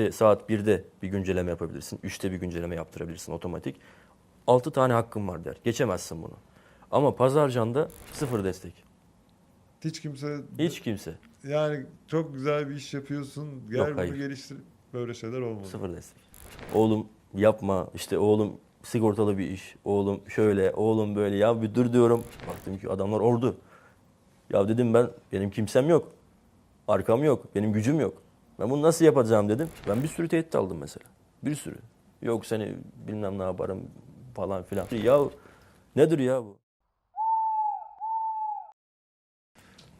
İşte saat 1'de bir güncelleme yapabilirsin. 3'te bir güncelleme yaptırabilirsin otomatik. 6 tane hakkın var der. Geçemezsin bunu. Ama Pazarcan'da sıfır destek. Hiç kimse Hiç kimse. yani çok güzel bir iş yapıyorsun. Gel Yok, bunu hayır. geliştir. Böyle şeyler olmadı. Sıfır destek. Oğlum yapma işte oğlum sigortalı bir iş. Oğlum şöyle, oğlum böyle. Ya bir dur diyorum. Baktım ki adamlar ordu. Ya dedim ben benim kimsem yok. Arkam yok. Benim gücüm yok. Ben bunu nasıl yapacağım dedim. Ben bir sürü tehdit aldım mesela. Bir sürü. Yok seni bilmem ne yaparım falan filan. Ya nedir ya bu?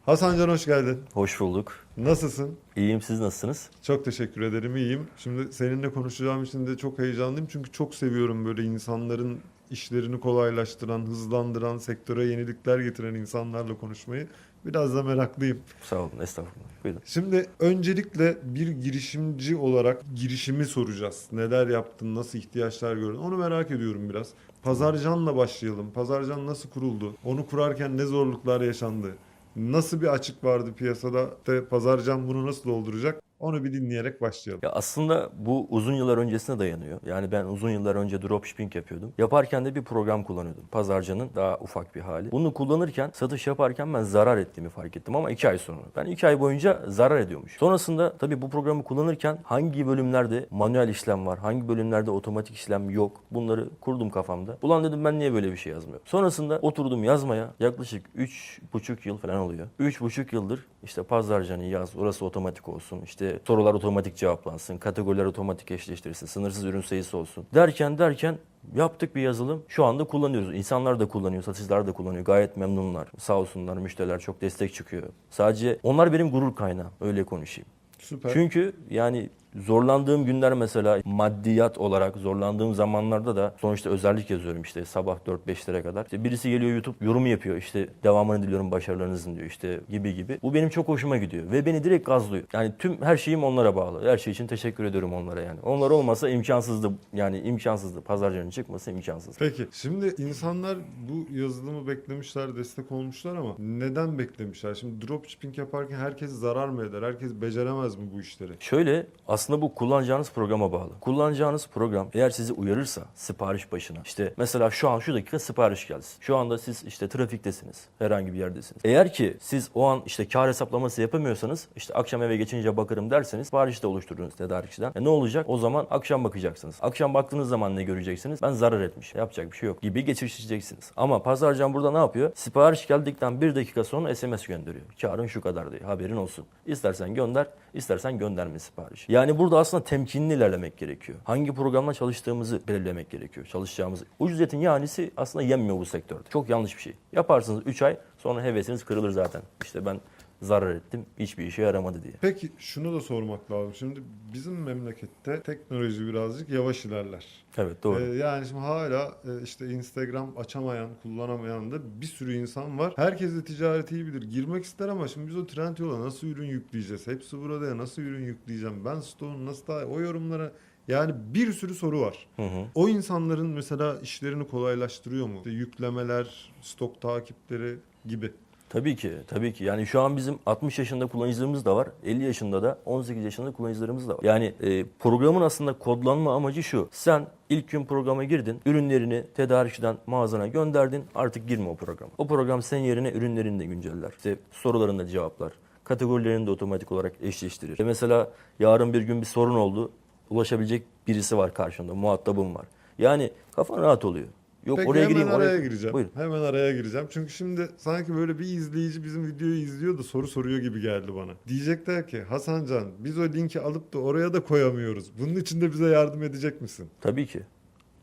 Hasan Can hoş geldin. Hoş bulduk. Nasılsın? İyiyim siz nasılsınız? Çok teşekkür ederim. iyiyim. Şimdi seninle konuşacağım için de çok heyecanlıyım. Çünkü çok seviyorum böyle insanların işlerini kolaylaştıran, hızlandıran, sektöre yenilikler getiren insanlarla konuşmayı. Biraz da meraklıyım. Sağ olun estağfurullah. Buyurun. Şimdi öncelikle bir girişimci olarak girişimi soracağız. Neler yaptın, nasıl ihtiyaçlar gördün onu merak ediyorum biraz. Pazarcan'la başlayalım. Pazarcan nasıl kuruldu? Onu kurarken ne zorluklar yaşandı? Nasıl bir açık vardı piyasada? De Pazarcan bunu nasıl dolduracak? Onu bir dinleyerek başlayalım. Ya aslında bu uzun yıllar öncesine dayanıyor. Yani ben uzun yıllar önce dropshipping yapıyordum. Yaparken de bir program kullanıyordum. Pazarcanın daha ufak bir hali. Bunu kullanırken, satış yaparken ben zarar ettiğimi fark ettim ama iki ay sonra. Ben iki ay boyunca zarar ediyormuş. Sonrasında tabii bu programı kullanırken hangi bölümlerde manuel işlem var, hangi bölümlerde otomatik işlem yok bunları kurdum kafamda. Ulan dedim ben niye böyle bir şey yazmıyorum. Sonrasında oturdum yazmaya yaklaşık 3,5 yıl falan oluyor. 3,5 yıldır işte pazarcanı yaz, orası otomatik olsun, işte sorular otomatik cevaplansın, kategoriler otomatik eşleştirilsin, sınırsız ürün sayısı olsun. Derken derken yaptık bir yazılım. Şu anda kullanıyoruz. İnsanlar da kullanıyor, satıcılar da kullanıyor. Gayet memnunlar. Sağ olsunlar müşteriler çok destek çıkıyor. Sadece onlar benim gurur kaynağım. Öyle konuşayım. Süper. Çünkü yani zorlandığım günler mesela maddiyat olarak zorlandığım zamanlarda da sonuçta özellik yazıyorum işte sabah 4-5'lere kadar. İşte birisi geliyor YouTube yorum yapıyor işte devamını diliyorum başarılarınızın diyor işte gibi gibi. Bu benim çok hoşuma gidiyor ve beni direkt gazlıyor. Yani tüm her şeyim onlara bağlı. Her şey için teşekkür ediyorum onlara yani. Onlar olmasa imkansızdı yani imkansızdı. Pazarcının çıkması imkansız. Peki şimdi insanlar bu yazılımı beklemişler, destek olmuşlar ama neden beklemişler? Şimdi dropshipping yaparken herkes zarar mı eder? Herkes beceremez mi bu işleri? Şöyle aslında bu kullanacağınız programa bağlı. Kullanacağınız program eğer sizi uyarırsa sipariş başına işte mesela şu an şu dakika sipariş gelsin. Şu anda siz işte trafiktesiniz. Herhangi bir yerdesiniz. Eğer ki siz o an işte kar hesaplaması yapamıyorsanız işte akşam eve geçince bakarım derseniz sipariş de oluşturursunuz tedarikçiden. E ne olacak? O zaman akşam bakacaksınız. Akşam baktığınız zaman ne göreceksiniz? Ben zarar etmiş. Yapacak bir şey yok gibi geçiştireceksiniz. Ama pazarcan burada ne yapıyor? Sipariş geldikten bir dakika sonra SMS gönderiyor. Karın şu kadar diye haberin olsun. İstersen gönder, istersen gönderme sipariş. Yani burada aslında temkinli ilerlemek gerekiyor. Hangi programla çalıştığımızı belirlemek gerekiyor. Çalışacağımız. Ucuz etin yahnisi aslında yenmiyor bu sektörde. Çok yanlış bir şey. Yaparsınız 3 ay sonra hevesiniz kırılır zaten. İşte ben zarar ettim hiçbir işe yaramadı diye. Peki şunu da sormak lazım. Şimdi bizim memlekette teknoloji birazcık yavaş ilerler. Evet doğru. Ee, yani şimdi hala e, işte Instagram açamayan, kullanamayan da bir sürü insan var. Herkes de ticareti iyi bilir. Girmek ister ama şimdi biz o trend yola nasıl ürün yükleyeceğiz? Hepsi burada ya nasıl ürün yükleyeceğim? Ben stoğunu nasıl daha o yorumlara yani bir sürü soru var. Hı hı. O insanların mesela işlerini kolaylaştırıyor mu? İşte yüklemeler, stok takipleri gibi. Tabii ki, tabii ki. Yani şu an bizim 60 yaşında kullanıcılarımız da var, 50 yaşında da, 18 yaşında kullanıcılarımız da var. Yani e, programın aslında kodlanma amacı şu. Sen ilk gün programa girdin, ürünlerini tedarikçiden mağazana gönderdin, artık girme o programa. O program senin yerine ürünlerini de günceller. İşte sorularını da cevaplar. Kategorilerini de otomatik olarak eşleştirir. E mesela yarın bir gün bir sorun oldu, ulaşabilecek birisi var karşında, muhatabın var. Yani kafan rahat oluyor. Yok Peki oraya hemen gireyim, oraya gireceğim. Buyurun. Hemen araya gireceğim. Çünkü şimdi sanki böyle bir izleyici bizim videoyu izliyor da soru soruyor gibi geldi bana. Diyecekler ki Hasan Can biz o linki alıp da oraya da koyamıyoruz. Bunun için de bize yardım edecek misin? Tabii ki.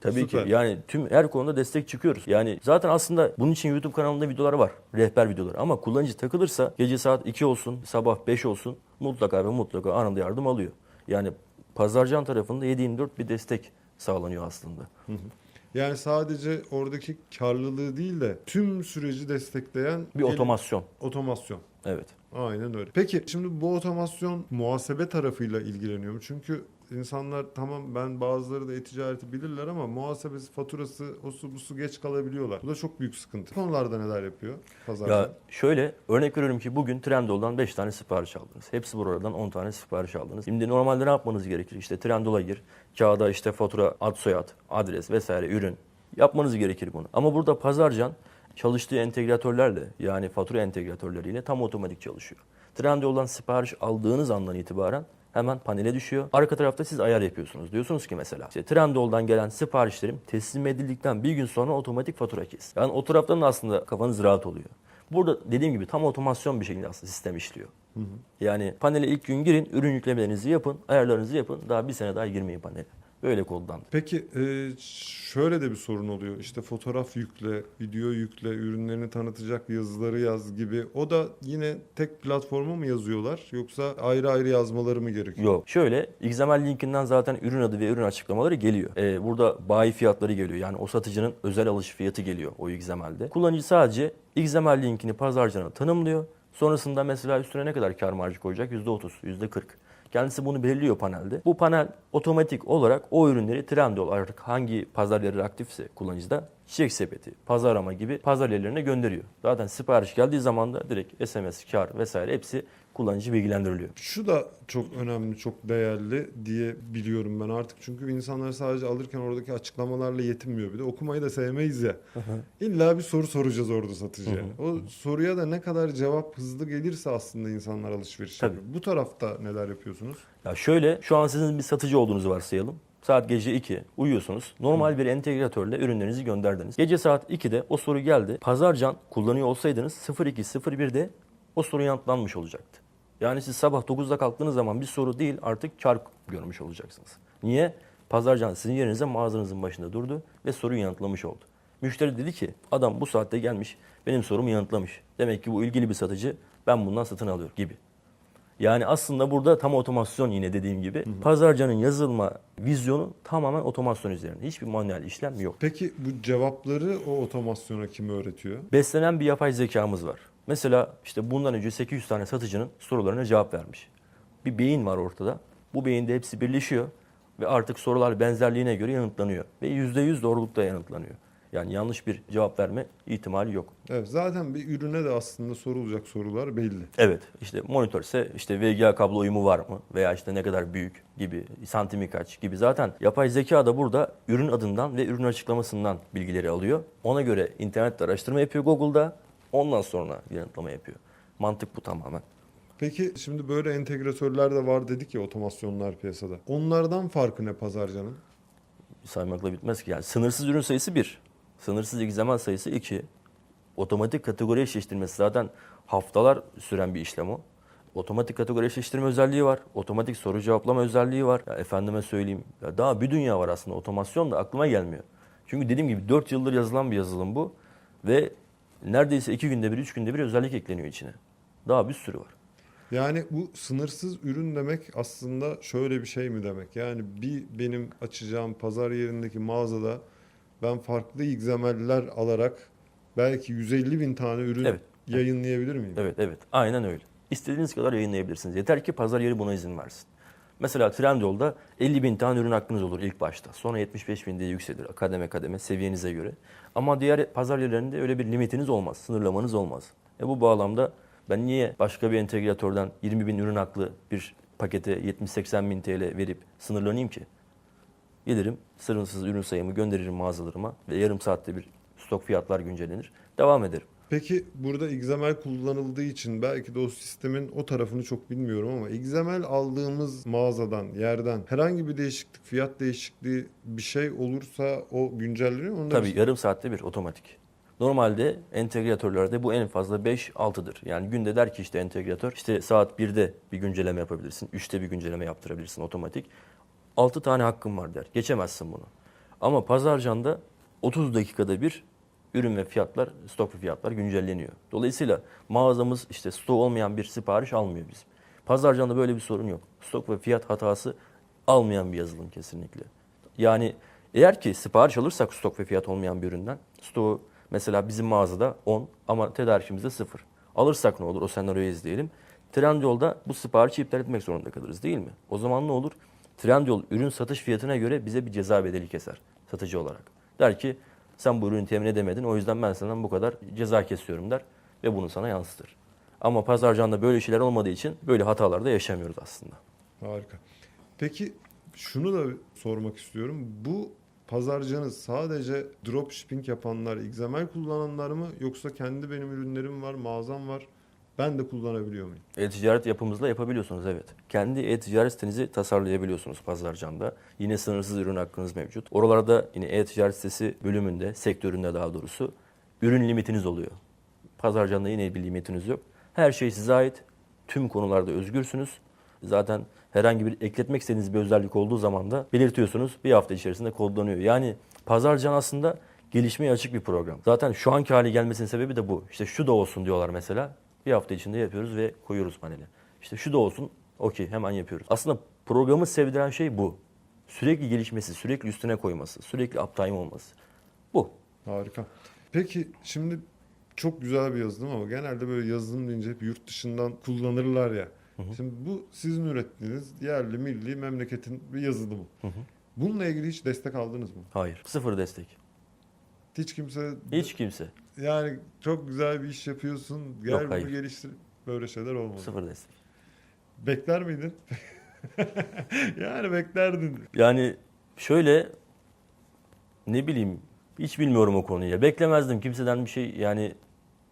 Tabii Süper. ki. Yani tüm her konuda destek çıkıyoruz. Yani zaten aslında bunun için YouTube kanalında videolar var. Rehber videoları. Ama kullanıcı takılırsa gece saat 2 olsun, sabah 5 olsun mutlaka ve mutlaka anında yardım alıyor. Yani pazarcan tarafında 7-24 bir destek sağlanıyor aslında. Yani sadece oradaki karlılığı değil de tüm süreci destekleyen Bir gel- otomasyon. otomasyon. Evet. Aynen öyle. Peki şimdi bu otomasyon muhasebe tarafıyla ilgileniyor mu? Çünkü insanlar tamam ben bazıları da e-ticareti bilirler ama muhasebesi, faturası, o su bu su geç kalabiliyorlar. Bu da çok büyük sıkıntı. Konularda neler yapıyor pazarda? Ya şöyle örnek veriyorum ki bugün Trendyol'dan 5 tane sipariş aldınız. Hepsi buradan 10 tane sipariş aldınız. Şimdi normalde ne yapmanız gerekir? İşte Trendyol'a gir. Kağıda işte fatura, ad soyad, adres vesaire ürün. Yapmanız gerekir bunu. Ama burada pazarcan çalıştığı entegratörlerle yani fatura entegratörleriyle tam otomatik çalışıyor. Trendyol'dan sipariş aldığınız andan itibaren hemen panele düşüyor. Arka tarafta siz ayar yapıyorsunuz. Diyorsunuz ki mesela işte Trendyol'dan gelen siparişlerim teslim edildikten bir gün sonra otomatik fatura kes. Yani o taraftan da aslında kafanız rahat oluyor. Burada dediğim gibi tam otomasyon bir şekilde aslında sistem işliyor. Yani panele ilk gün girin, ürün yüklemelerinizi yapın, ayarlarınızı yapın. Daha bir sene daha girmeyin panele. Böyle koddan. Peki e, şöyle de bir sorun oluyor. İşte fotoğraf yükle, video yükle, ürünlerini tanıtacak yazıları yaz gibi. O da yine tek platforma mı yazıyorlar yoksa ayrı ayrı yazmaları mı gerekiyor? Yok. Şöyle XML linkinden zaten ürün adı ve ürün açıklamaları geliyor. Ee, burada bayi fiyatları geliyor. Yani o satıcının özel alış fiyatı geliyor o XML'de. Kullanıcı sadece XML linkini pazarcına tanımlıyor. Sonrasında mesela üstüne ne kadar kar marjı koyacak? %30, %40. Kendisi bunu belirliyor panelde. Bu panel otomatik olarak o ürünleri Trendyol artık hangi pazar yeri aktifse kullanıcıda çiçek sepeti, pazarlama gibi pazar yerlerine gönderiyor. Zaten sipariş geldiği zaman da direkt SMS, kar vesaire hepsi kullanıcı bilgilendiriliyor. Şu da çok önemli, çok değerli diye biliyorum ben artık. Çünkü insanlar sadece alırken oradaki açıklamalarla yetinmiyor. Bir de okumayı da sevmeyiz ya. İlla bir soru soracağız orada satıcıya. O soruya da ne kadar cevap hızlı gelirse aslında insanlar alışveriş yapıyor. Bu tarafta neler yapıyorsunuz? Ya şöyle şu an sizin bir satıcı olduğunuzu varsayalım. Saat gece 2 uyuyorsunuz. Normal bir entegratörle ürünlerinizi gönderdiniz. Gece saat 2'de o soru geldi. Pazarcan kullanıyor olsaydınız 02.01'de o soru yanıtlanmış olacaktı. Yani siz sabah 9'da kalktığınız zaman bir soru değil artık kar görmüş olacaksınız. Niye? Pazarcan sizin yerinize mağazanızın başında durdu ve soruyu yanıtlamış oldu. Müşteri dedi ki adam bu saatte gelmiş benim sorumu yanıtlamış. Demek ki bu ilgili bir satıcı ben bundan satın alıyor gibi. Yani aslında burada tam otomasyon yine dediğim gibi. Pazarcanın yazılma vizyonu tamamen otomasyon üzerine. Hiçbir manuel işlem yok. Peki bu cevapları o otomasyona kim öğretiyor? Beslenen bir yapay zekamız var. Mesela işte bundan önce 800 tane satıcının sorularına cevap vermiş. Bir beyin var ortada. Bu beyinde hepsi birleşiyor ve artık sorular benzerliğine göre yanıtlanıyor. Ve %100 doğrulukta yanıtlanıyor. Yani yanlış bir cevap verme ihtimali yok. Evet zaten bir ürüne de aslında sorulacak sorular belli. Evet işte monitörse işte VGA kablo uyumu var mı veya işte ne kadar büyük gibi santimi kaç gibi zaten yapay zeka da burada ürün adından ve ürün açıklamasından bilgileri alıyor. Ona göre internette araştırma yapıyor Google'da ondan sonra yanıtlama yapıyor. Mantık bu tamamen. Peki şimdi böyle entegratörler de var dedik ya otomasyonlar piyasada. Onlardan farkı ne pazarcanın? Saymakla bitmez ki yani sınırsız ürün sayısı 1. Sınırsız XML sayısı 2. Otomatik kategori eşleştirmesi zaten haftalar süren bir işlem o. Otomatik kategori eşleştirme özelliği var. Otomatik soru cevaplama özelliği var. Ya efendime söyleyeyim. Ya daha bir dünya var aslında. Otomasyon da aklıma gelmiyor. Çünkü dediğim gibi 4 yıldır yazılan bir yazılım bu. Ve neredeyse 2 günde bir, 3 günde bir özellik ekleniyor içine. Daha bir sürü var. Yani bu sınırsız ürün demek aslında şöyle bir şey mi demek? Yani bir benim açacağım pazar yerindeki mağazada ben farklı XML'ler alarak belki 150 bin tane ürün Evet. yayınlayabilir miyim? Evet evet aynen öyle. İstediğiniz kadar yayınlayabilirsiniz. Yeter ki pazar yeri buna izin versin. Mesela Trendyol'da 50 bin tane ürün hakkınız olur ilk başta. Sonra 75 bin diye yükselir kademe kademe seviyenize göre. Ama diğer pazar yerlerinde öyle bir limitiniz olmaz, sınırlamanız olmaz. E bu bağlamda ben niye başka bir entegratörden 20 bin ürün haklı bir pakete 70-80 bin TL verip sınırlanayım ki? Gelirim sınırsız ürün sayımı gönderirim mağazalarıma ve yarım saatte bir stok fiyatlar güncellenir. Devam ederim. Peki burada XML kullanıldığı için belki de o sistemin o tarafını çok bilmiyorum ama XML aldığımız mağazadan, yerden herhangi bir değişiklik, fiyat değişikliği bir şey olursa o güncelleniyor mu? Onu da Tabii bir- yarım saatte bir otomatik. Normalde entegratörlerde bu en fazla 5-6'dır. Yani günde der ki işte entegratör işte saat 1'de bir güncelleme yapabilirsin. 3'te bir güncelleme yaptırabilirsin otomatik. 6 tane hakkın var der. Geçemezsin bunu. Ama pazarcanda 30 dakikada bir ürün ve fiyatlar, stok ve fiyatlar güncelleniyor. Dolayısıyla mağazamız işte stok olmayan bir sipariş almıyor bizim. Pazarcanda böyle bir sorun yok. Stok ve fiyat hatası almayan bir yazılım kesinlikle. Yani eğer ki sipariş alırsak stok ve fiyat olmayan bir üründen, stoğu mesela bizim mağazada 10 ama tedarikimizde 0. Alırsak ne olur? O senaryoyu izleyelim. Trendyol'da bu siparişi iptal etmek zorunda kalırız değil mi? O zaman ne olur? Trendyol ürün satış fiyatına göre bize bir ceza bedeli keser satıcı olarak. Der ki sen bu ürünü temin edemedin o yüzden ben senden bu kadar ceza kesiyorum der ve bunu sana yansıtır. Ama pazarcanda böyle şeyler olmadığı için böyle hatalar da yaşamıyoruz aslında. Harika. Peki şunu da sormak istiyorum. Bu pazarcanız sadece dropshipping yapanlar, XML kullananlar mı yoksa kendi benim ürünlerim var, mağazam var. Ben de kullanabiliyor muyum? E-ticaret yapımızla yapabiliyorsunuz evet. Kendi e-ticaret sitenizi tasarlayabiliyorsunuz Pazarcan'da. Yine sınırsız ürün hakkınız mevcut. Oralarda yine e-ticaret sitesi bölümünde, sektöründe daha doğrusu ürün limitiniz oluyor. Pazarcan'da yine bir limitiniz yok. Her şey size ait. Tüm konularda özgürsünüz. Zaten herhangi bir ekletmek istediğiniz bir özellik olduğu zaman da belirtiyorsunuz. Bir hafta içerisinde kodlanıyor. Yani Pazarcan aslında gelişmeye açık bir program. Zaten şu anki hale gelmesinin sebebi de bu. İşte şu da olsun diyorlar mesela. Bir hafta içinde yapıyoruz ve koyuyoruz panele. İşte şu da olsun, okey hemen yapıyoruz. Aslında programı sevdiren şey bu. Sürekli gelişmesi, sürekli üstüne koyması, sürekli uptime olması. Bu. Harika. Peki şimdi çok güzel bir yazılım ama genelde böyle yazılım deyince hep yurt dışından kullanırlar ya. Şimdi bu sizin ürettiğiniz yerli milli memleketin bir yazılımı. Bununla ilgili hiç destek aldınız mı? Hayır. Sıfır destek. Hiç kimse Hiç kimse. Yani çok güzel bir iş yapıyorsun. Gel Yok, bunu hayır. geliştir. Böyle şeyler olmadı. Sıfır destek. Bekler miydin? yani beklerdin. Yani şöyle ne bileyim hiç bilmiyorum o konuyu. ya. Beklemezdim kimseden bir şey yani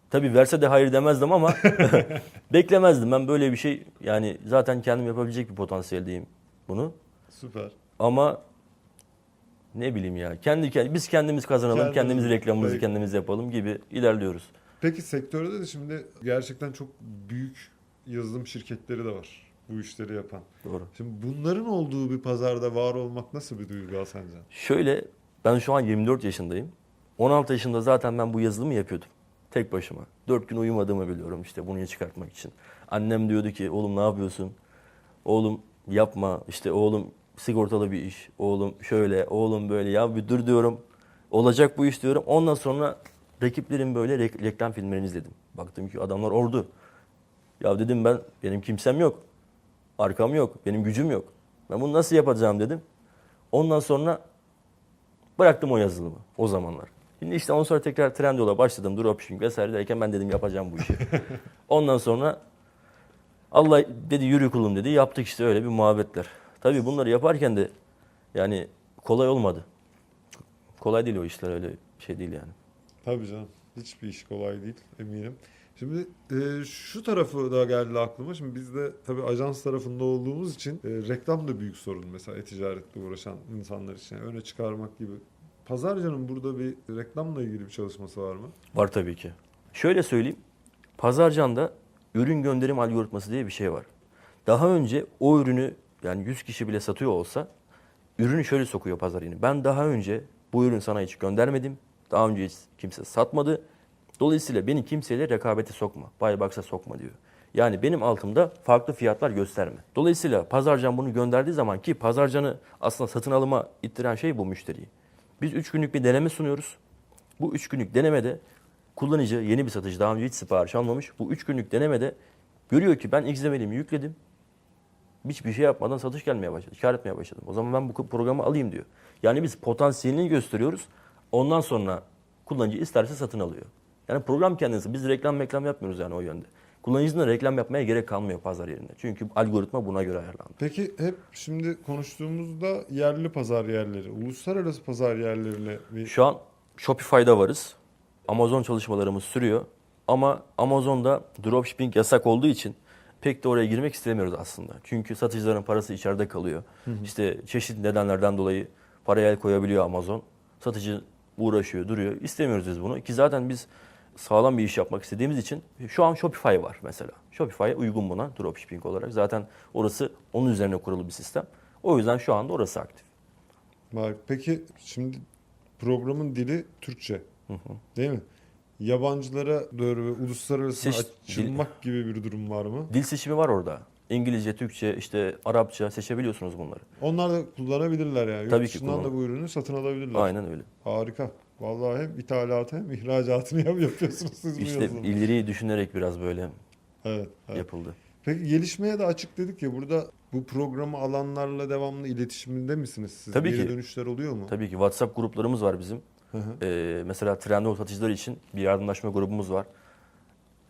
tabii verse de hayır demezdim ama beklemezdim. Ben böyle bir şey yani zaten kendim yapabilecek bir potansiyeldeyim bunu. Süper. Ama ne bileyim ya kendi kendi biz kendimiz kazanalım, Kendimiz- kendimiz reklamımızı Peki. kendimiz yapalım gibi ilerliyoruz. Peki sektörde de şimdi gerçekten çok büyük yazılım şirketleri de var bu işleri yapan. Doğru. Şimdi bunların olduğu bir pazarda var olmak nasıl bir duygu sence? Şöyle ben şu an 24 yaşındayım. 16 yaşında zaten ben bu yazılımı yapıyordum. Tek başıma. 4 gün uyumadığımı biliyorum işte bunu çıkartmak için. Annem diyordu ki oğlum ne yapıyorsun? Oğlum yapma işte oğlum sigortalı bir iş. Oğlum şöyle oğlum böyle ya bir dur diyorum. Olacak bu iş diyorum. Ondan sonra rakiplerin böyle rek- reklam filmlerini izledim. Baktım ki adamlar ordu. Ya dedim ben benim kimsem yok. Arkam yok. Benim gücüm yok. Ben bunu nasıl yapacağım dedim. Ondan sonra Bıraktım o yazılımı o zamanlar. Şimdi işte ondan sonra tekrar Trendyol'a başladım. Dropshipping vesaire derken ben dedim yapacağım bu işi. Ondan sonra Allah dedi yürü kulum dedi. Yaptık işte öyle bir muhabbetler. Tabii bunları yaparken de yani kolay olmadı. Kolay değil o işler öyle şey değil yani. Tabii canım. Hiçbir iş kolay değil eminim. Şimdi e, şu tarafı da geldi aklıma. Şimdi biz de tabii ajans tarafında olduğumuz için e, reklam da büyük sorun mesela e-ticaretle uğraşan insanlar için. Yani öne çıkarmak gibi. Pazarcanın burada bir reklamla ilgili bir çalışması var mı? Var tabii ki. Şöyle söyleyeyim. Pazarcan'da ürün gönderim algoritması diye bir şey var. Daha önce o ürünü yani 100 kişi bile satıyor olsa ürünü şöyle sokuyor pazar yeni. Ben daha önce bu ürün sana hiç göndermedim. Daha önce hiç kimse satmadı. Dolayısıyla beni kimseyle rekabete sokma. Buybox'a sokma diyor. Yani benim altımda farklı fiyatlar gösterme. Dolayısıyla pazarcan bunu gönderdiği zaman ki pazarcanı aslında satın alıma ittiren şey bu müşteriyi. Biz 3 günlük bir deneme sunuyoruz. Bu 3 günlük denemede kullanıcı yeni bir satıcı daha önce hiç sipariş almamış. Bu 3 günlük denemede görüyor ki ben XML'imi yükledim. Hiçbir şey yapmadan satış gelmeye başladı. Kar etmeye başladım. O zaman ben bu programı alayım diyor. Yani biz potansiyelini gösteriyoruz. Ondan sonra kullanıcı isterse satın alıyor. Yani program kendisi. Biz reklam reklam yapmıyoruz yani o yönde. Kullanıcının reklam yapmaya gerek kalmıyor pazar yerinde. Çünkü algoritma buna göre ayarlandı. Peki hep şimdi konuştuğumuzda yerli pazar yerleri, uluslararası pazar yerlerine bir Şu an Shopify'da varız. Amazon çalışmalarımız sürüyor. Ama Amazon'da dropshipping yasak olduğu için pek de oraya girmek istemiyoruz aslında. Çünkü satıcıların parası içeride kalıyor. İşte çeşitli nedenlerden dolayı paraya el koyabiliyor Amazon. Satıcı uğraşıyor, duruyor. İstemiyoruz biz bunu. Ki zaten biz sağlam bir iş yapmak istediğimiz için şu an Shopify var mesela. Shopify uygun buna dropshipping olarak. Zaten orası onun üzerine kurulu bir sistem. O yüzden şu anda orası aktif. Peki şimdi programın dili Türkçe. Değil mi? Yabancılara doğru ve uluslararası Seç- açılmak gibi bir durum var mı? Dil seçimi var orada. İngilizce, Türkçe, işte Arapça seçebiliyorsunuz bunları. Onlar da kullanabilirler yani. Yurt Tabii ki dışından da kullan- bu ürünü satın alabilirler. Aynen öyle. Harika. Vallahi hem ithalatı hem ihracatını yap- yapıyorsunuz siz bu İşte yazılımı. ileriyi düşünerek biraz böyle Evet, evet. yapıldı. Peki gelişmeye de açık dedik ya burada bu programı alanlarla devamlı iletişiminde misiniz siz? Tabii Geri ki. dönüşler oluyor mu? Tabii ki WhatsApp gruplarımız var bizim. Hı hı. Ee, mesela Trendyol satıcıları için bir yardımlaşma grubumuz var.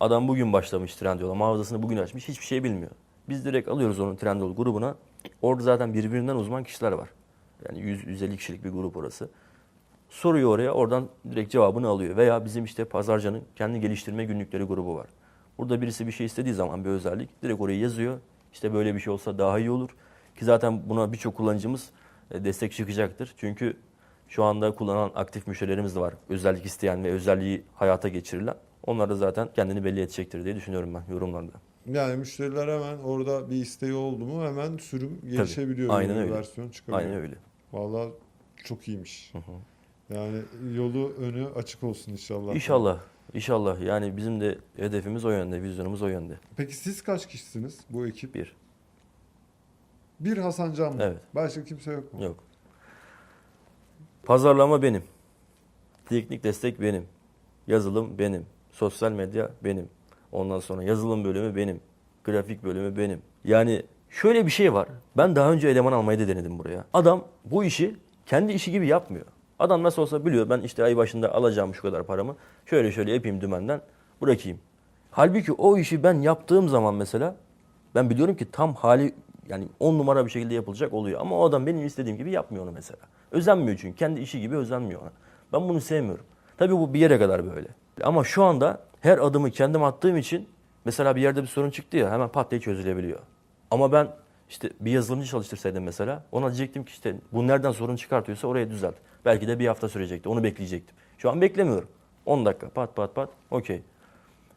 Adam bugün başlamış Trendyol'a, mağazasını bugün açmış, hiçbir şey bilmiyor. Biz direkt alıyoruz onu Trendyol grubuna. Orada zaten birbirinden uzman kişiler var. Yani 100-150 kişilik bir grup orası. Soruyor oraya, oradan direkt cevabını alıyor. Veya bizim işte Pazarcan'ın kendi geliştirme günlükleri grubu var. Burada birisi bir şey istediği zaman bir özellik direkt oraya yazıyor. İşte böyle bir şey olsa daha iyi olur. Ki zaten buna birçok kullanıcımız e, destek çıkacaktır. Çünkü şu anda kullanan aktif müşterilerimiz de var. Özellik isteyen ve özelliği hayata geçirilen. Onlar da zaten kendini belli edecektir diye düşünüyorum ben yorumlarda. Yani müşteriler hemen orada bir isteği oldu mu hemen sürüm gelişebiliyor. Aynen yeni bir öyle. versiyon çıkabiliyor. Aynen öyle. Vallahi çok iyiymiş. Hı hı. Yani yolu önü açık olsun inşallah. İnşallah. İnşallah. Yani bizim de hedefimiz o yönde, vizyonumuz o yönde. Peki siz kaç kişisiniz bu ekip? Bir. Bir Hasan Can mı? Evet. Başka kimse yok mu? Yok. Pazarlama benim. Teknik destek benim. Yazılım benim. Sosyal medya benim. Ondan sonra yazılım bölümü benim. Grafik bölümü benim. Yani şöyle bir şey var. Ben daha önce eleman almayı da denedim buraya. Adam bu işi kendi işi gibi yapmıyor. Adam nasıl olsa biliyor ben işte ay başında alacağım şu kadar paramı. Şöyle şöyle yapayım dümenden bırakayım. Halbuki o işi ben yaptığım zaman mesela ben biliyorum ki tam hali yani on numara bir şekilde yapılacak oluyor. Ama o adam benim istediğim gibi yapmıyor onu mesela. Özenmiyor çünkü. Kendi işi gibi özenmiyor ona. Ben bunu sevmiyorum. Tabii bu bir yere kadar böyle. Ama şu anda her adımı kendim attığım için mesela bir yerde bir sorun çıktı ya hemen pat diye çözülebiliyor. Ama ben işte bir yazılımcı çalıştırsaydım mesela ona diyecektim ki işte bu nereden sorun çıkartıyorsa oraya düzelt. Belki de bir hafta sürecekti. Onu bekleyecektim. Şu an beklemiyorum. 10 dakika pat pat pat okey.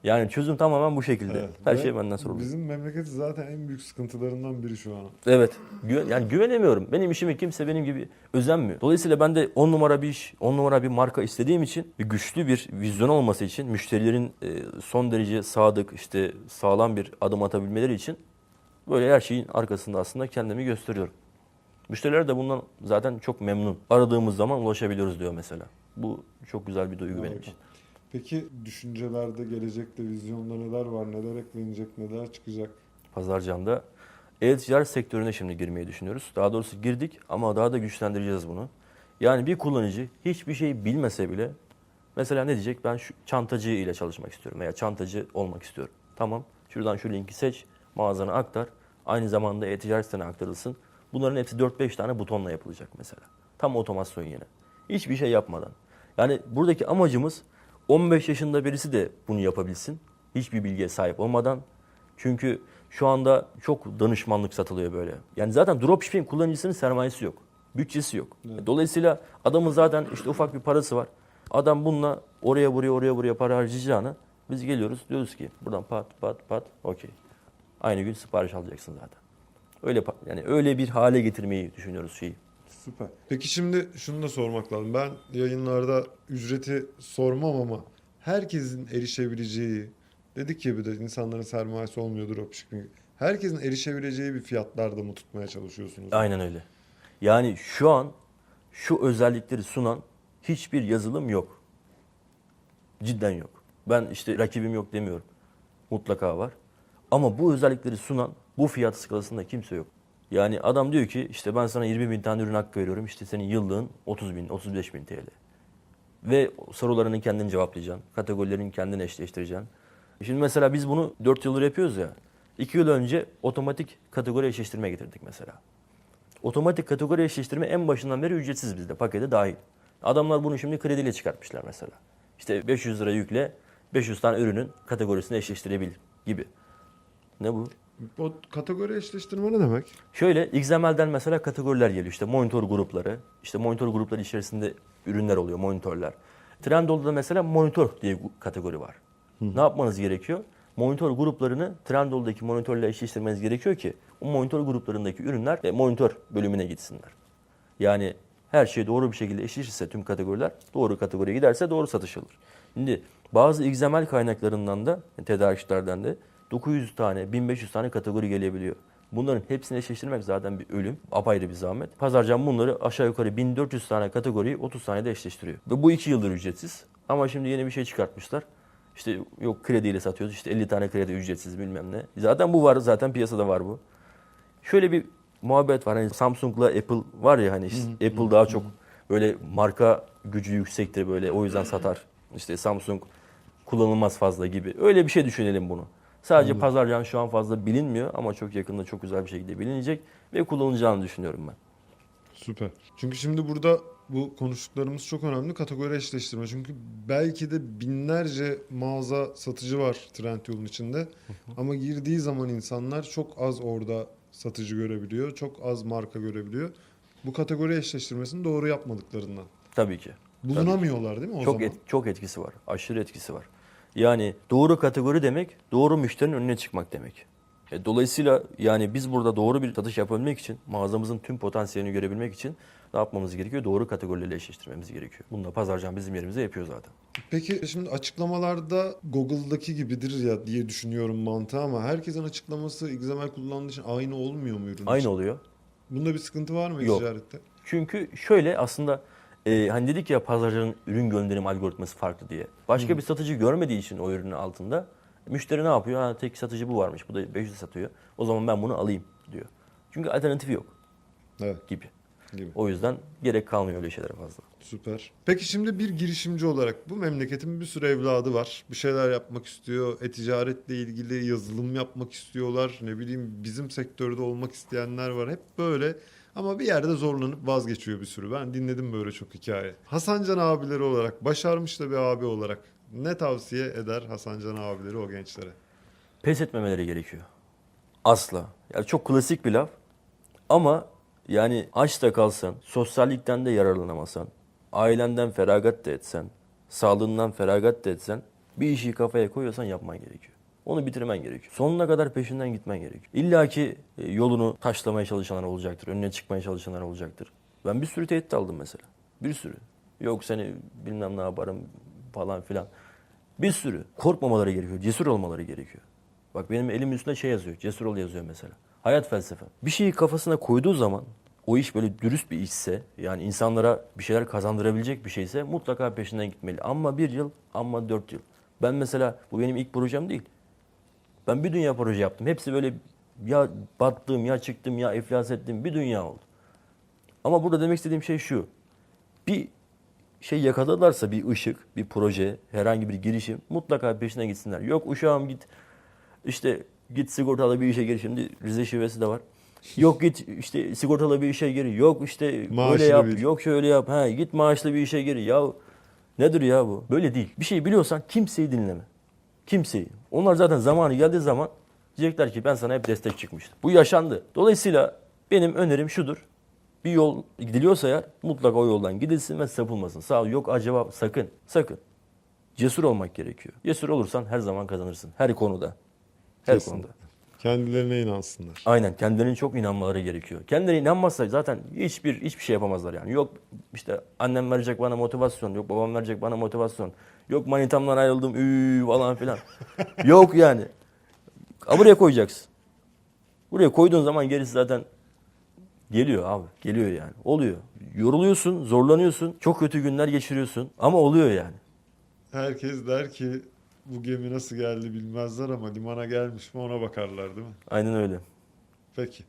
Yani çözüm tamamen bu şekilde. Evet. Her Ve şey benden sorulur. Bizim memleket zaten en büyük sıkıntılarından biri şu an. Evet. Güven, yani güvenemiyorum. Benim işime kimse benim gibi özenmiyor. Dolayısıyla ben de 10 numara bir iş, 10 numara bir marka istediğim için bir güçlü bir vizyon olması için müşterilerin e, son derece sadık, işte sağlam bir adım atabilmeleri için böyle her şeyin arkasında aslında kendimi gösteriyorum. Müşteriler de bundan zaten çok memnun. Aradığımız zaman ulaşabiliyoruz diyor mesela. Bu çok güzel bir duygu benim Harika. için. Peki düşüncelerde, gelecekte, vizyonda neler var? Neler eklenecek, neler çıkacak? Pazarcan'da e-ticaret sektörüne şimdi girmeyi düşünüyoruz. Daha doğrusu girdik ama daha da güçlendireceğiz bunu. Yani bir kullanıcı hiçbir şey bilmese bile mesela ne diyecek? Ben şu çantacı ile çalışmak istiyorum veya çantacı olmak istiyorum. Tamam. Şuradan şu linki seç, mağazana aktar. Aynı zamanda e-ticaret sitene aktarılsın. Bunların hepsi 4-5 tane butonla yapılacak mesela. Tam otomasyon yine. Hiçbir şey yapmadan. Yani buradaki amacımız 15 yaşında birisi de bunu yapabilsin. Hiçbir bilgiye sahip olmadan. Çünkü şu anda çok danışmanlık satılıyor böyle. Yani zaten dropshipping kullanıcısının sermayesi yok. Bütçesi yok. Dolayısıyla adamın zaten işte ufak bir parası var. Adam bununla oraya buraya oraya buraya para harcayacağına biz geliyoruz diyoruz ki buradan pat pat pat okey. Aynı gün sipariş alacaksın zaten. Öyle yani öyle bir hale getirmeyi düşünüyoruz şeyi. Süper. Peki şimdi şunu da sormak lazım. Ben yayınlarda ücreti sormam ama herkesin erişebileceği, dedik ya bir de insanların sermayesi olmuyor dropshipping. Herkesin erişebileceği bir fiyatlarda mı tutmaya çalışıyorsunuz? Aynen öyle. Yani şu an şu özellikleri sunan hiçbir yazılım yok. Cidden yok. Ben işte rakibim yok demiyorum. Mutlaka var. Ama bu özellikleri sunan bu fiyat skalasında kimse yok. Yani adam diyor ki işte ben sana 20 bin tane ürün hakkı veriyorum. İşte senin yıllığın 30 bin, 35 bin TL. Ve sorularını kendin cevaplayacaksın. Kategorilerini kendin eşleştireceksin. Şimdi mesela biz bunu 4 yıldır yapıyoruz ya. 2 yıl önce otomatik kategori eşleştirme getirdik mesela. Otomatik kategori eşleştirme en başından beri ücretsiz bizde pakete dahil. Adamlar bunu şimdi krediyle çıkartmışlar mesela. İşte 500 lira yükle 500 tane ürünün kategorisini eşleştirebil gibi. Ne bu? O kategori eşleştirme ne demek? Şöyle XML'den mesela kategoriler geliyor. İşte monitör grupları. İşte monitör grupları içerisinde ürünler oluyor, monitörler. Trendyol'da mesela monitör diye kategori var. Ne yapmanız gerekiyor? Monitör gruplarını Trendyol'daki monitörle eşleştirmeniz gerekiyor ki o monitör gruplarındaki ürünler e, monitör bölümüne gitsinler. Yani her şey doğru bir şekilde eşleşirse tüm kategoriler doğru kategoriye giderse doğru satış alır. Şimdi bazı XML kaynaklarından da tedarikçilerden de 900 tane, 1500 tane kategori gelebiliyor. Bunların hepsini eşleştirmek zaten bir ölüm. Apayrı bir zahmet. Pazarcan bunları aşağı yukarı 1400 tane kategoriyi 30 saniyede eşleştiriyor. Ve bu 2 yıldır ücretsiz. Ama şimdi yeni bir şey çıkartmışlar. İşte yok krediyle satıyoruz. İşte 50 tane kredi ücretsiz bilmem ne. Zaten bu var. Zaten piyasada var bu. Şöyle bir muhabbet var. Hani Samsung'la Apple var ya hani işte Apple daha çok böyle marka gücü yüksektir böyle o yüzden satar. İşte Samsung kullanılmaz fazla gibi. Öyle bir şey düşünelim bunu. Sadece pazarcan şu an fazla bilinmiyor ama çok yakında çok güzel bir şekilde bilinecek ve kullanılacağını düşünüyorum ben. Süper. Çünkü şimdi burada bu konuştuklarımız çok önemli. Kategori eşleştirme. Çünkü belki de binlerce mağaza satıcı var Trendyol'un içinde. Ama girdiği zaman insanlar çok az orada satıcı görebiliyor. Çok az marka görebiliyor. Bu kategori eşleştirmesini doğru yapmadıklarından. Tabii ki. Bulunamıyorlar değil mi o çok zaman? et- çok etkisi var. Aşırı etkisi var. Yani doğru kategori demek doğru müşterinin önüne çıkmak demek. E, dolayısıyla yani biz burada doğru bir satış yapabilmek için mağazamızın tüm potansiyelini görebilmek için ne yapmamız gerekiyor? Doğru kategorilerle eşleştirmemiz gerekiyor. Bunu da pazarcan bizim yerimize yapıyor zaten. Peki şimdi açıklamalarda Google'daki gibidir ya diye düşünüyorum mantığı ama herkesin açıklaması XML kullandığı için aynı olmuyor mu ürün Aynı için? oluyor. Bunda bir sıkıntı var mı Yok. ticarette? Çünkü şöyle aslında e, hani dedik ya pazarcının ürün gönderim algoritması farklı diye. Başka bir satıcı görmediği için o ürünün altında müşteri ne yapıyor? Ha, tek satıcı bu varmış. Bu da 500 satıyor. O zaman ben bunu alayım diyor. Çünkü alternatifi yok Evet gibi. gibi. O yüzden gerek kalmıyor öyle şeylere fazla. Süper. Peki şimdi bir girişimci olarak bu memleketin bir sürü evladı var. Bir şeyler yapmak istiyor. E-ticaretle ilgili yazılım yapmak istiyorlar. Ne bileyim bizim sektörde olmak isteyenler var. Hep böyle ama bir yerde zorlanıp vazgeçiyor bir sürü. Ben dinledim böyle çok hikaye. Hasancan abileri olarak, başarmış da bir abi olarak ne tavsiye eder Hasancan abileri o gençlere? Pes etmemeleri gerekiyor. Asla. Yani çok klasik bir laf. Ama yani aç da kalsan, sosyallikten de yararlanamasan, ailenden feragat da etsen, sağlığından feragat da etsen, bir işi kafaya koyuyorsan yapman gerekiyor. Onu bitirmen gerekiyor. Sonuna kadar peşinden gitmen gerekiyor. İlla ki e, yolunu taşlamaya çalışanlar olacaktır, önüne çıkmaya çalışanlar olacaktır. Ben bir sürü tehdit aldım mesela. Bir sürü. Yok seni bilmem ne yaparım falan filan. Bir sürü. Korkmamaları gerekiyor, cesur olmaları gerekiyor. Bak benim elimin üstünde şey yazıyor, cesur ol yazıyor mesela. Hayat felsefe. Bir şeyi kafasına koyduğu zaman o iş böyle dürüst bir işse yani insanlara bir şeyler kazandırabilecek bir şeyse mutlaka peşinden gitmeli. Ama bir yıl, ama dört yıl. Ben mesela bu benim ilk projem değil. Ben bir dünya proje yaptım. Hepsi böyle ya battım, ya çıktım, ya iflas ettim. Bir dünya oldu. Ama burada demek istediğim şey şu. Bir şey yakaladılarsa bir ışık, bir proje, herhangi bir girişim mutlaka peşine gitsinler. Yok uşağım git işte git sigortalı bir işe gir. Şimdi Rize şivesi de var. Yok git işte sigortalı bir işe gir. Yok işte Maaşlı böyle yap. bir- Yok şöyle yap. Ha git maaşlı bir işe gir. Ya nedir ya bu? Böyle değil. Bir şey biliyorsan kimseyi dinleme. Kimseyi. Onlar zaten zamanı geldiği zaman diyecekler ki ben sana hep destek çıkmıştım. Bu yaşandı. Dolayısıyla benim önerim şudur. Bir yol gidiliyorsa eğer mutlaka o yoldan gidilsin ve sapılmasın. Sağ ol yok acaba sakın. Sakın. Cesur olmak gerekiyor. Cesur olursan her zaman kazanırsın. Her konuda. Her Kesinlikle. konuda. Kendilerine inansınlar. Aynen kendilerine çok inanmaları gerekiyor. Kendilerine inanmazsa zaten hiçbir hiçbir şey yapamazlar yani. Yok işte annem verecek bana motivasyon, yok babam verecek bana motivasyon. Yok manitamdan ayrıldım üü falan filan. yok yani. Ha, Buraya koyacaksın. Buraya koyduğun zaman gerisi zaten geliyor abi. Geliyor yani. Oluyor. Yoruluyorsun, zorlanıyorsun. Çok kötü günler geçiriyorsun ama oluyor yani. Herkes der ki bu gemi nasıl geldi bilmezler ama limana gelmiş mi ona bakarlar değil mi? Aynen öyle. Peki.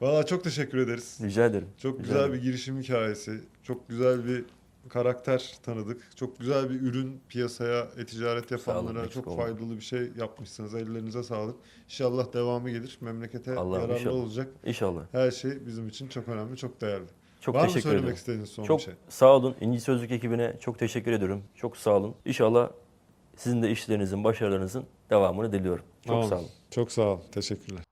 Valla çok teşekkür ederiz. Rica ederim. Çok Rica güzel ederim. bir girişim hikayesi. Çok güzel bir karakter tanıdık. Çok güzel bir ürün piyasaya, e-ticaret olun, yapanlara eksik çok faydalı bir şey yapmışsınız. Ellerinize sağlık. İnşallah devamı gelir. Memlekete Allah'ım yararlı inşallah. olacak. İnşallah. Her şey bizim için çok önemli, çok değerli. Çok Var mı teşekkür söylemek ederim. istediğiniz son Çok bir şey? sağ olun. İnci Sözlük ekibine çok teşekkür ediyorum. Çok sağ olun. İnşallah sizin de işlerinizin, başarılarınızın devamını diliyorum. Çok sağ olun. Çok sağ olun. Teşekkürler.